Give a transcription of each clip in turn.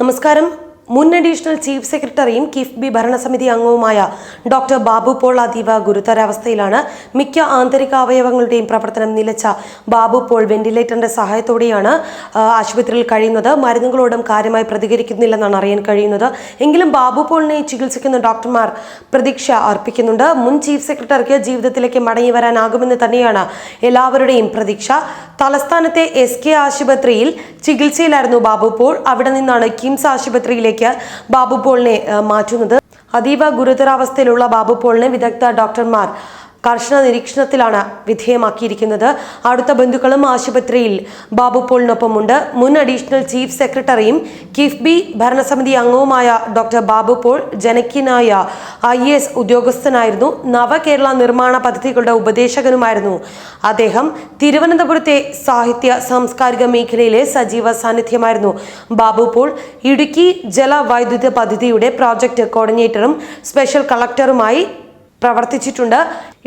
നമസ്കാരം. മുൻ additional chief സെക്രട്ടറിയും കിഫ്ബി ഭരണസമിതി അംഗവുമായ ഡോക്ടർ ബാബു പോൾ അതീവ ഗുരുതരാവസ്ഥയിലാണ്. മിക്ക ആന്തരിക അവയവങ്ങളുടെയും പ്രവർത്തനം നിലച്ച ബാബു പോൾ വെന്റിലേറ്ററിന്റെ സഹായത്തോടെയാണ് ആശുപത്രിയിൽ കഴിയുന്നത്. മരുന്നുകളോടും കാര്യമായി പ്രതികരിക്കുന്നില്ലെന്നാണ് അറിയാൻ കഴിയുന്നത്. എങ്കിലും ബാബു പോളിനെ ചികിത്സിക്കുന്ന ഡോക്ടർമാർ പ്രതീക്ഷ അർപ്പിക്കുന്നുണ്ട്. മുൻ ചീഫ് സെക്രട്ടറിക്ക് ജീവിതത്തിലേക്ക് മടങ്ങി വരാനാകുമെന്ന് തന്നെയാണ് എല്ലാവരുടെയും പ്രതീക്ഷ. തലസ്ഥാനത്തെ എസ് കെ ആശുപത്രിയിൽ ചികിത്സയിലായിരുന്നു ബാബു പോൾ. അവിടെ നിന്നാണ് കിംസ് ആശുപത്രിയിലേക്ക് ബാബു പോളിനെ മാറ്റുന്നത്. അതീവ ഗുരുതരാവസ്ഥയിലുള്ള ബാബു പോളിനെ വിദഗ്ധ ഡോക്ടർമാർ കർശന നിരീക്ഷണത്തിലാണ് വിധേയമാക്കിയിരിക്കുന്നത്. അടുത്ത ബന്ധുക്കളും ആശുപത്രിയിൽ ബാബു പോളിനൊപ്പമുണ്ട്. മുൻ അഡീഷണൽ ചീഫ് സെക്രട്ടറിയും കിഫ്ബി ഭരണസമിതി അംഗവുമായ ഡോക്ടർ ബാബു പോൾ ജനക്കിനായ ഐ എസ് ഉദ്യോഗസ്ഥനായിരുന്നു. നവകേരള നിർമ്മാണ പദ്ധതികളുടെ ഉപദേശകനുമായിരുന്നു അദ്ദേഹം. തിരുവനന്തപുരത്തെ സാഹിത്യ സാംസ്കാരിക മേഖലയിലെ സജീവ സാന്നിധ്യമായിരുന്നു ബാബു പോൾ. ഇടുക്കി ജലവൈദ്യുത പദ്ധതിയുടെ പ്രോജക്ട് കോർഡിനേറ്ററും സ്പെഷ്യൽ കളക്ടറുമായി പ്രവർത്തിച്ചിട്ടുണ്ട്.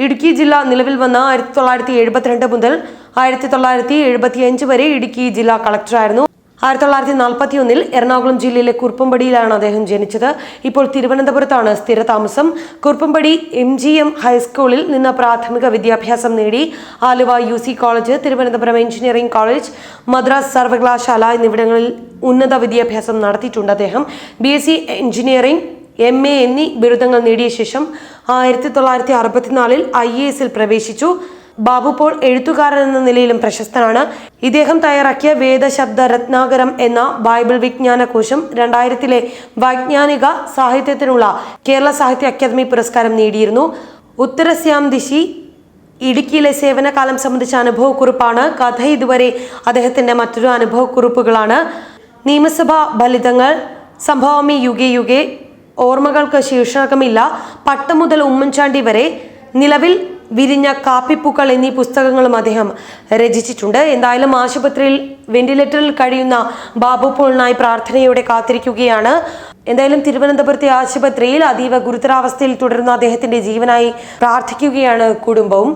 ഇടുക്കി ജില്ല നിലവിൽ വന്ന ആയിരത്തി തൊള്ളായിരത്തി എഴുപത്തിരണ്ട് മുതൽ ആയിരത്തി തൊള്ളായിരത്തി എഴുപത്തി അഞ്ച് വരെ ഇടുക്കി ജില്ലാ കളക്ടറായിരുന്നു. ആയിരത്തി തൊള്ളായിരത്തി നാൽപ്പത്തി ഒന്നിൽ എറണാകുളം ജില്ലയിലെ കുറുപ്പമ്പടിയിലാണ് അദ്ദേഹം ജനിച്ചത്. ഇപ്പോൾ തിരുവനന്തപുരത്താണ് സ്ഥിരതാമസം. കുറുപ്പമ്പടി എം ജി എം ഹൈസ്കൂളിൽ നിന്ന് പ്രാഥമിക വിദ്യാഭ്യാസം നേടി. Aluva U C college Thiruvananthapuram engineering college Madras സർവകലാശാല എന്നിവിടങ്ങളിൽ ഉന്നത വിദ്യാഭ്യാസം നടത്തിയിട്ടുണ്ട് അദ്ദേഹം. B S C engineering M A എന്നീ ബിരുദങ്ങൾ നേടിയ ശേഷം ആയിരത്തി തൊള്ളായിരത്തി അറുപത്തിനാലിൽ ഐ എ എസിൽ പ്രവേശിച്ചു. ബാബു പോൾ എഴുത്തുകാരൻ എന്ന നിലയിലും പ്രശസ്തനാണ്. ഇദ്ദേഹം തയ്യാറാക്കിയ വേദശബ്ദ രത്നാകരം എന്ന ബൈബിൾ വിജ്ഞാനകോശം രണ്ടായിരത്തിലെ വൈജ്ഞാനിക സാഹിത്യത്തിനുള്ള കേരള സാഹിത്യ അക്കാദമി പുരസ്കാരം നേടിയിരുന്നു. ഉത്തരസ്യാം ദിശി ഇടുക്കിയിലെ സേവനകാലം സംബന്ധിച്ച അനുഭവക്കുറിപ്പാണ്. കഥ ഇതുവരെ അദ്ദേഹത്തിന്റെ മറ്റൊരു അനുഭവക്കുറിപ്പുകളാണ്. നിയമസഭാ ഫലിതങ്ങൾ സംഭവമി യുഗേ യുഗേ ഓർമ്മകൾക്ക് ശീർഷകമില്ല. പട്ടം മുതൽ ഉമ്മൻചാണ്ടി വരെ നിലവിൽ വിരിഞ്ഞ കാപ്പിപ്പൂക്കൾ എന്നീ പുസ്തകങ്ങളും അദ്ദേഹം രചിച്ചിട്ടുണ്ട്. എന്തായാലും ആശുപത്രിയിൽ വെന്റിലേറ്ററിൽ കഴിയുന്ന ബാബു പോളിനായി പ്രാർത്ഥനയോടെ കാത്തിരിക്കുകയാണ്. എന്തായാലും തിരുവനന്തപുരത്തെ ആശുപത്രിയിൽ അതീവ ഗുരുതരാവസ്ഥയിൽ തുടരുന്ന അദ്ദേഹത്തിന്റെ ജീവനായി പ്രാർത്ഥിക്കുകയാണ് കുടുംബവും.